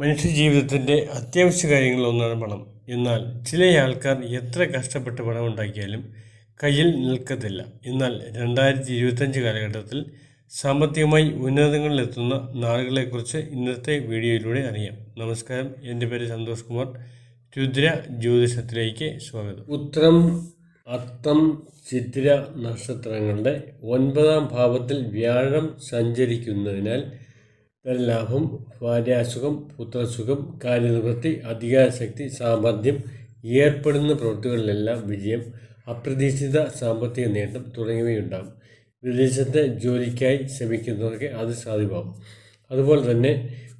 മനുഷ്യജീവിതത്തിന്റെ അത്യാവശ്യ കാര്യങ്ങളിലൊന്നാണ് പണം. എന്നാൽ ചില ആൾക്കാർ എത്ര കഷ്ടപ്പെട്ട് പണം ഉണ്ടാക്കിയാലും കയ്യിൽ നിൽക്കത്തില്ല. എന്നാൽ രണ്ടായിരത്തി ഇരുപത്തഞ്ച് കാലഘട്ടത്തിൽ സാമ്പത്തികമായി ഉന്നതങ്ങളിലെത്തുന്ന നാളുകളെക്കുറിച്ച് ഇന്നത്തെ വീഡിയോയിലൂടെ അറിയാം. നമസ്കാരം. എന്റെ പേര് സന്തോഷ് കുമാർ. രുദ്ര ജ്യോതിഷത്തിലേക്ക് സ്വാഗതം. ഉത്തരം അത്തം ചിത്ര നക്ഷത്രങ്ങളുടെ ഒൻപതാം ഭാവത്തിൽ വ്യാഴം സഞ്ചരിക്കുന്നതിനാൽ ധനലാഭം ഭാര്യാസുഖം പുത്രസുഖം കാര്യനിവൃത്തി അധികാരശക്തി സാമർഥ്യം ഏർപ്പെടുന്ന പ്രവൃത്തികളിലെല്ലാം വിജയം അപ്രതീക്ഷിത സാമ്പത്തിക നേട്ടം തുടങ്ങിയവയുണ്ടാകും. വിദേശത്തെ ജോലിക്കായി ശ്രമിക്കുന്നവർക്ക് അത് സാധ്യമാകും. അതുപോലെ തന്നെ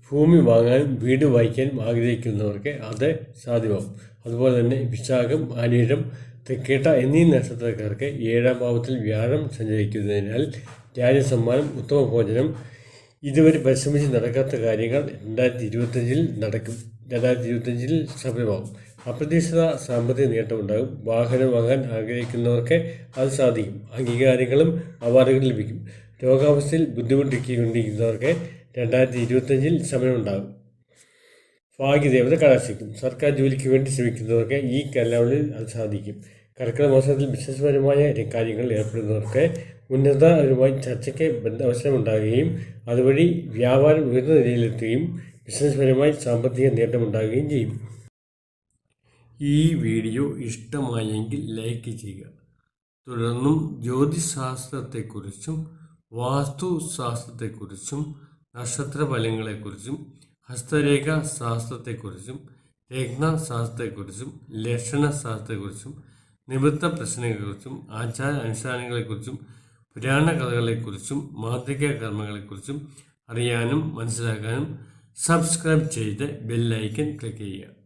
ഭൂമി വാങ്ങാനും വീട് വായിക്കാനും ആഗ്രഹിക്കുന്നവർക്ക് അത് സാധ്യമാകും. അതുപോലെ തന്നെ വിശാഖം ആനീഴം തെക്കേട്ട എന്നീ നക്ഷത്രക്കാർക്ക് ഏഴാം ഭാവത്തിൽ വ്യാഴം സഞ്ചരിക്കുന്നതിനാൽ രാജസമ്മാനം ഉത്തമ ഭോജനം ഇതുവരെ പരിശ്രമിച്ച് നടക്കാത്ത കാര്യങ്ങൾ രണ്ടായിരത്തി ഇരുപത്തഞ്ചിൽ നടക്കും. രണ്ടായിരത്തി ഇരുപത്തഞ്ചിൽ സഫലമാകും അപ്രതീക്ഷിത സാമ്പത്തിക നേട്ടമുണ്ടാകും വാഹനം വാങ്ങാൻ ആഗ്രഹിക്കുന്നവർക്ക് അത് സാധിക്കും. അംഗീകാരങ്ങളും അവാർഡുകളും ലഭിക്കും. രോഗാവസ്ഥയിൽ ബുദ്ധിമുട്ടിക്കൊണ്ടിരിക്കുന്നവർക്ക് രണ്ടായിരത്തി ഇരുപത്തഞ്ചിൽ സമയമുണ്ടാകും. ഭാഗ്യദേവത കടാശിക്കും സർക്കാർ ജോലിക്ക് വേണ്ടി ശ്രമിക്കുന്നവർക്ക് ഈ കാലാവധിയിൽ അത് സാധിക്കും. കർക്കിടക മാസത്തിൽ ബിസിനസ്പരമായ കാര്യങ്ങളിൽ ഏർപ്പെടുന്നവർക്ക് ഉന്നതരുമായി ചർച്ചയ്ക്ക് അവസരമുണ്ടാകുകയും അതുവഴി വ്യാപാരം ഉയർന്ന നിലയിലെത്തുകയും ബിസിനസ്സുപരമായി സാമ്പത്തിക നേട്ടമുണ്ടാകുകയും ചെയ്യും. ഈ വീഡിയോ ഇഷ്ടമായെങ്കിൽ ലൈക്ക് ചെയ്യുക. തുടർന്നും ജ്യോതിശാസ്ത്രത്തെക്കുറിച്ചും വാസ്തുശാസ്ത്രത്തെക്കുറിച്ചും നക്ഷത്രഫലങ്ങളെക്കുറിച്ചും ഹസ്തരേഖ ശാസ്ത്രത്തെക്കുറിച്ചും രത്നശാസ്ത്രത്തെക്കുറിച്ചും ലക്ഷണശാസ്ത്രത്തെക്കുറിച്ചും നിവൃത്ത പ്രശ്നങ്ങളെക്കുറിച്ചും ആചാര അനുഷ്ഠാനങ്ങളെക്കുറിച്ചും പുരാണ കഥകളെക്കുറിച്ചും മാതൃക കർമ്മങ്ങളെക്കുറിച്ചും അറിയാനും മനസ്സിലാക്കാനും സബ്സ്ക്രൈബ് ചെയ്ത് ബെല്ലൈക്കൻ ക്ലിക്ക് ചെയ്യുക.